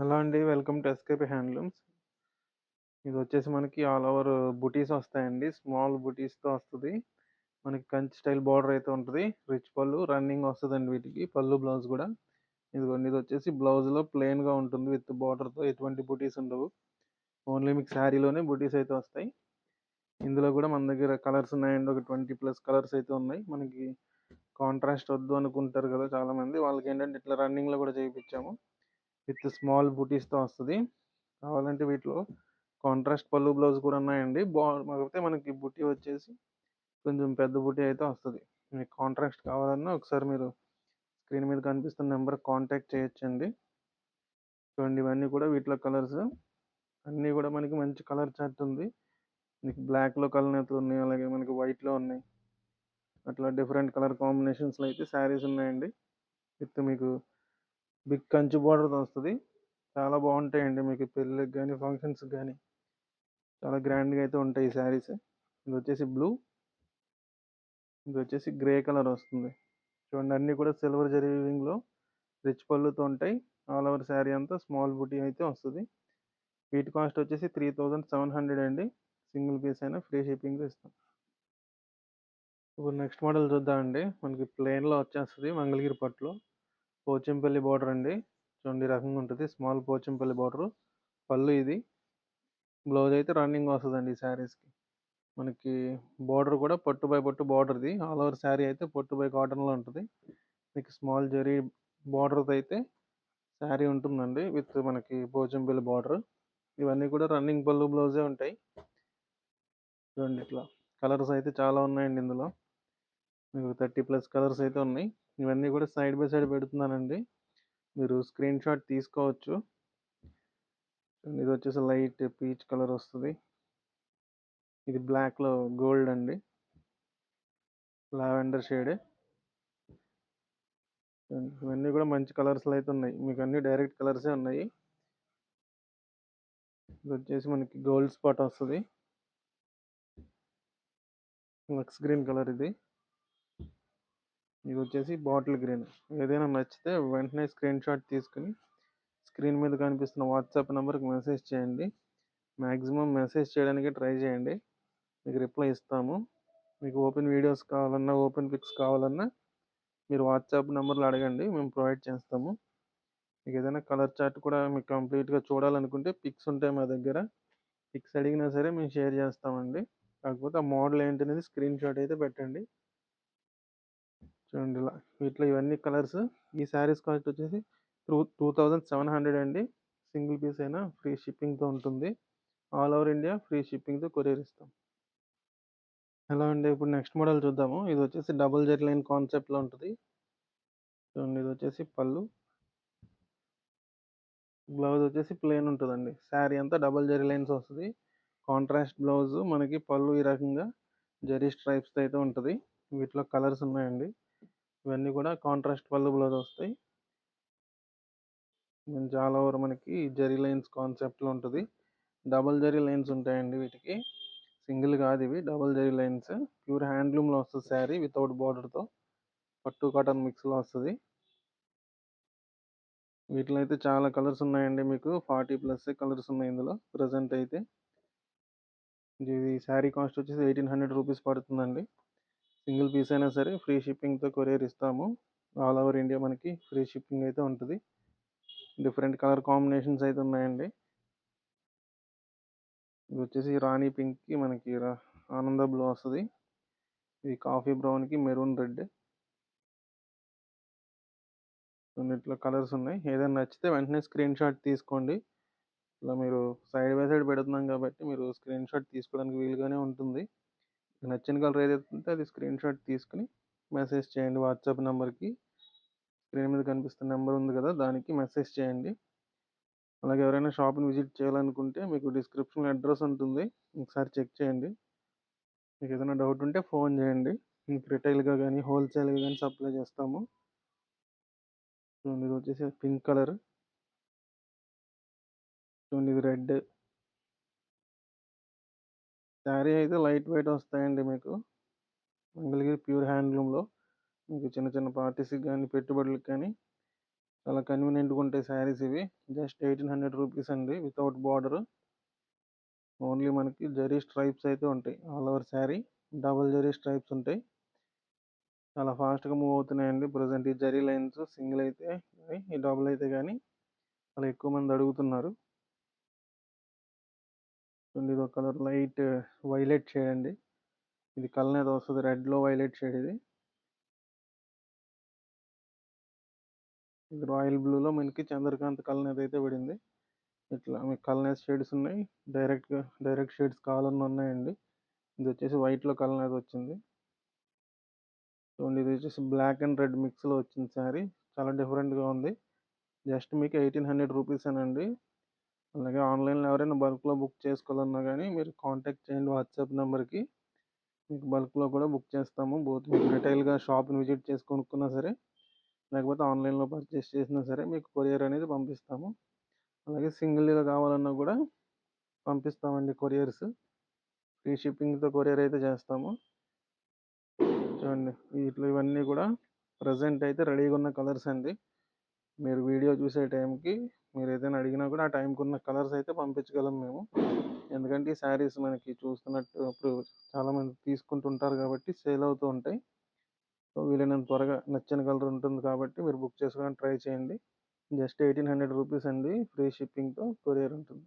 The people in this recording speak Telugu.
హలో అండి. Welcome to SKP handlooms. ఇది వచ్చేసి మనకి ఆల్ ఓవర్ బుటీస్ వస్తాయండి. స్మాల్ బుటీస్తో వస్తుంది. మనకి కంచి స్టైల్ బార్డర్ అయితే ఉంటుంది. రిచ్ పళ్ళు రన్నింగ్ వస్తుందండి వీటికి. పళ్ళు బ్లౌజ్ కూడా. ఇదిగోండి ఇది వచ్చేసి బ్లౌజ్లో ప్లెయిన్గా ఉంటుంది విత్ బార్డర్తో ఎటువంటి బుటీస్ ఉండవు. ఓన్లీ మీకు శారీలోనే బుటీస్ అయితే వస్తాయి. ఇందులో కూడా మన దగ్గర కలర్స్ ఉన్నాయండి. ఒక ట్వంటీ ప్లస్ కలర్స్ అయితే ఉన్నాయి. మనకి కాంట్రాస్ట్ వద్దు అనుకుంటారు కదా చాలామంది. వాళ్ళకి ఏంటంటే ఇట్లా రన్నింగ్లో కూడా చేయించాము విత్ స్మాల్ బుటీస్తో వస్తుంది. కావాలంటే వీటిలో కాంట్రాస్ట్ పళ్ళు బ్లౌజ్ కూడా ఉన్నాయండి. బాగుంటే మనకి బుట్టి వచ్చేసి కొంచెం పెద్ద బుట్టి అయితే వస్తుంది. మీకు కాంట్రాక్ట్ కావాలన్నా ఒకసారి మీరు స్క్రీన్ మీద కనిపిస్తున్న నెంబర్ కాంటాక్ట్ చేయొచ్చండి. చూడండి ఇవన్నీ కూడా వీటిలో కలర్స్. అన్నీ కూడా మనకి మంచి కలర్ చార్ట్ ఉంది. మీకు బ్లాక్లో కలర్ ఉన్నాయి అలాగే మనకి వైట్లో ఉన్నాయి. అట్లా డిఫరెంట్ కలర్ కాంబినేషన్స్లో అయితే శారీస్ ఉన్నాయండి. విత్ మీకు బిగ్ కంచి బార్డర్తో వస్తుంది చాలా బాగుంటాయండి మీకు పెళ్ళికి కానీ ఫంక్షన్స్కి కానీ చాలా గ్రాండ్గా అయితే ఉంటాయి ఈ శారీస్. ఇది వచ్చేసి బ్లూ. ఇది వచ్చేసి గ్రే కలర్ వస్తుంది. చూడండి అన్నీ కూడా సిల్వర్ జరీవింగ్లో రిచ్ పళ్ళుతో ఉంటాయి. ఆల్ ఓవర్ శారీ అంతా స్మాల్ బుటీ అయితే వస్తుంది. వీటి కాస్ట్ వచ్చేసి త్రీ థౌజండ్ సెవెన్ హండ్రెడ్ అండి. సింగిల్ పీస్ అయినా ఫ్రీ షిప్పింగ్ ఇస్తాం. ఇప్పుడు నెక్స్ట్ మోడల్ చూద్దామండి. మనకి ప్లెయిన్లో వచ్చేస్తుంది మంగళగిరి పట్టులో. పోచంపల్లి బార్డర్ అండి. చూడండి ఈ రకంగా ఉంటుంది. స్మాల్ పోచంపల్లి బార్డర్ పళ్ళు ఇది. బ్లౌజ్ అయితే రన్నింగ్ వస్తుందండి ఈ శారీస్కి మనకి బార్డర్ కూడా పట్టు బై పట్టు బార్డర్ది ఆల్ ఓవర్ శారీ అయితే పట్టు బై కాటన్లో ఉంటుంది. మీకు స్మాల్ జరీ బార్డర్తో అయితే శారీ ఉంటుందండి విత్ మనకి పోచంపల్లి బార్డర్ ఇవన్నీ కూడా రన్నింగ్ పళ్ళు బ్లౌజే ఉంటాయి. చూడండి ఇట్లా. కలర్స్ అయితే చాలా ఉన్నాయండి ఇందులో. మీకు థర్టీ ప్లస్ కలర్స్ అయితే ఉన్నాయి. ఇవన్నీ కూడా సైడ్ బై సైడ్ పెడుతున్నానండి. మీరు స్క్రీన్ షాట్ తీసుకోవచ్చు. ఇది వచ్చేసి లైట్ పీచ్ కలర్ వస్తుంది. ఇది బ్లాక్లో గోల్డ్ అండి. Lavender shade. ఇవన్నీ కూడా మంచి కలర్స్లో అయితే ఉన్నాయి. మీకు అన్ని డైరెక్ట్ కలర్సే ఉన్నాయి. ఇది వచ్చేసి మనకి గోల్డ్ స్పాట్ వస్తుంది. లక్స్ గ్రీన్ కలర్ ఇది. ఇది వచ్చేసి బాటిల్ గ్రీన్. ఏదైనా నచ్చితే వెంటనే స్క్రీన్ షాట్ తీసుకుని స్క్రీన్ మీద కనిపిస్తున్న వాట్సాప్ నెంబర్కి మెసేజ్ చేయండి. మ్యాక్సిమం మెసేజ్ చేయడానికి ట్రై చేయండి. మీకు రిప్లై ఇస్తాము. మీకు ఓపెన్ వీడియోస్ కావాలన్నా ఓపెన్ పిక్స్ కావాలన్నా మీరు వాట్సాప్ నెంబర్లో అడగండి మేము ప్రొవైడ్ చేస్తాము. మీకు ఏదైనా కలర్ చార్ట్ కూడా మీకు కంప్లీట్గా చూడాలనుకుంటే పిక్స్ ఉంటాయి మా దగ్గర. పిక్స్ అడిగినా సరే మేము షేర్ చేస్తామండి. కాకపోతే ఆ మోడల్ ఏంటనేది స్క్రీన్ షాట్ అయితే పెట్టండి. చూడండి ఇలా వీటిలో ఇవన్నీ కలర్స్. ఈ శారీస్ కాస్ట్ వచ్చేసి two two thousand seven hundred అండి. సింగిల్ పీస్ అయినా ఫ్రీ షిప్పింగ్తో ఉంటుంది. ఆల్ ఓవర్ ఇండియా ఫ్రీ షిప్పింగ్తో కొరియర్ ఇస్తాం. ఎలా అండి? ఇప్పుడు నెక్స్ట్ మోడల్ చూద్దాము. ఇది వచ్చేసి డబుల్ జెడ్ లైన్ కాన్సెప్ట్లో ఉంటుంది. చూడండి ఇది వచ్చేసి పళ్ళు. బ్లౌజ్ వచ్చేసి ప్లెయిన్ ఉంటుందండి. శారీ అంతా డబుల్ జరీ లైన్స్ వస్తుంది. కాంట్రాస్ట్ బ్లౌజ్ మనకి పళ్ళు ఈ రకంగా జరీ స్ట్రైప్స్ అయితే ఉంటుంది. వీటిలో కలర్స్ ఉన్నాయండి. ఇవన్నీ కూడా కాంట్రాస్ట్ పళ్ళు వస్తాయి. చాలా ఓవర్ మనకి జరీ లైన్స్ కాన్సెప్ట్లో ఉంటుంది. డబల్ జరీ లైన్స్ ఉంటాయండి వీటికి. సింగిల్ కాదు ఇవి డబల్ జరీ లైన్స్. ప్యూర్ హ్యాండ్లూమ్లో వస్తుంది శారీ వితౌట్ బార్డర్తో పట్టు కాటన్ మిక్స్లో వస్తుంది. వీటిలో అయితే చాలా కలర్స్ ఉన్నాయండి మీకు. ఫార్టీ ప్లస్ కలర్స్ ఉన్నాయి ఇందులో ప్రజెంట్ అయితే. ఇది శారీ కాస్ట్ వచ్చేసి ఎయిటీన్ హండ్రెడ్ రూపీస్ పడుతుందండి. సింగిల్ పీస్ అయినా సరే ఫ్రీ షిప్పింగ్తో కొరియర్ ఇస్తాము. ఆల్ ఓవర్ ఇండియా మనకి ఫ్రీ షిప్పింగ్ అయితే ఉంటుంది. డిఫరెంట్ కలర్ కాంబినేషన్స్ అయితే ఉన్నాయండి. ఇది వచ్చేసి రాణి పింక్కి మనకి ఆనంద బ్లూ వస్తుంది. ఇది కాఫీ బ్రౌన్కి మెరూన్ రెడ్. ఇట్లా కలర్స్ ఉన్నాయి. ఏదైనా నచ్చితే వెంటనే స్క్రీన్ షాట్ తీసుకోండి. ఇలా మీరు సైడ్ బై సైడ్ పెడుతున్నాం కాబట్టి మీరు స్క్రీన్ షాట్ తీసుకోవడానికి వీలుగానే ఉంటుంది. నచ్చిన కలర్ ఏదైతే ఉంటే అది స్క్రీన్ షాట్ తీసుకుని మెసేజ్ చేయండి వాట్సాప్ నెంబర్కి స్క్రీన్ మీద కనిపిస్తున్న నెంబర్ ఉంది కదా దానికి మెసేజ్ చేయండి. అలాగే ఎవరైనా షాప్ని విజిట్ చేయాలనుకుంటే మీకు డిస్క్రిప్షన్లో అడ్రస్ ఉంటుంది ఒకసారి చెక్ చేయండి. మీకు ఏదైనా డౌట్ ఉంటే ఫోన్ చేయండి. మీకు రిటైల్గా కానీ హోల్సేల్గా కానీ సప్లై చేస్తాము. చూడండి ఇది వచ్చేసి పింక్ కలర్ చూడండి ఇది రెడ్ శారీ అయితే లైట్ వెయిట్ వస్తాయండి మీకు. మంగళగిరి ప్యూర్ హ్యాండ్లూమ్లో. మీకు చిన్న చిన్న పార్టీస్కి కానీ పెట్టుబడులకు కానీ చాలా కన్వీనియంట్గా ఉంటాయి శారీస్ ఇవి. జస్ట్ ఎయిటీన్ హండ్రెడ్ రూపీస్ అండి వితౌట్ బార్డర్. ఓన్లీ మనకి జరీ స్ట్రైప్స్ అయితే ఉంటాయి. All over sari double zari stripes ఉంటాయి. చాలా ఫాస్ట్గా మూవ్ అవుతున్నాయండి. ప్రజెంట్ ఈ జరీ లైన్స్ సింగిల్ అయితే ఈ డబుల్ అయితే కానీ చాలా ఎక్కువ మంది అడుగుతున్నారు. చూడండి ఇది ఒక కలర్ లైట్ వైలెట్ షేడ్ అండి. ఇది కలర్ అనేది వస్తుంది. రెడ్లో వైలెట్ షేడ్ ఇది. ఇది రాయల్ బ్లూలో మనకి చంద్రకాంత్ కలర్ అనేది అయితే పడింది. ఇట్లా మీకు కలర్ షేడ్స్ ఉన్నాయి. డైరెక్ట్గా డైరెక్ట్ షేడ్స్ కావాలన్నా ఉన్నాయండి. ఇది వచ్చేసి వైట్లో కలర్ అనేది వచ్చింది. చూడండి ఇది వచ్చేసి బ్లాక్ అండ్ రెడ్ మిక్స్లో వచ్చింది సారీ చాలా డిఫరెంట్గా ఉంది. జస్ట్ మీకు ఎయిటీన్ హండ్రెడ్ రూపీస్ అండి అలాగే ఆన్లైన్లో ఎవరైనా బల్క్లో బుక్ చేసుకోవాలన్నా కానీ మీరు కాంటాక్ట్ చేయండి వాట్సాప్ నెంబర్కి. మీకు బల్క్లో కూడా బుక్ చేస్తాము. బోత్ మీకు రిటైల్గా షాప్ని విజిట్ చేసి కొనుక్కున్నా సరే లేకపోతే ఆన్లైన్లో పర్చేస్ చేసినా సరే మీకు కొరియర్ అనేది పంపిస్తాము. అలాగే సింగిల్గా కావాలన్నా కూడా పంపిస్తామండి కొరియర్స్. ఫ్రీ షిప్పింగ్తో కొరియర్ అయితే చేస్తాము. చూడండి ఇట్లా ఇవన్నీ కూడా ప్రజెంట్ అయితే రెడీగా ఉన్న కలర్స్ అండి. మీరు వీడియో చూసే టైంకి మీరు ఏదైనా అడిగినా కూడా ఆ టైంకి ఉన్న కలర్స్ అయితే పంపించగలం మేము. ఎందుకంటే ఈ శారీస్ మనకి చూస్తున్నట్టు అప్పుడు చాలామంది తీసుకుంటుంటారు కాబట్టి సేల్ అవుతూ ఉంటాయి. సో వీలైనంత త్వరగా నచ్చిన కలర్ ఉంటుంది కాబట్టి మీరు బుక్ చేసుకోవడానికి ట్రై చేయండి. జస్ట్ ఎయిటీన్ హండ్రెడ్ రూపీస్ అండి. ఫ్రీ షిప్పింగ్తో కొరియర్ ఉంటుంది.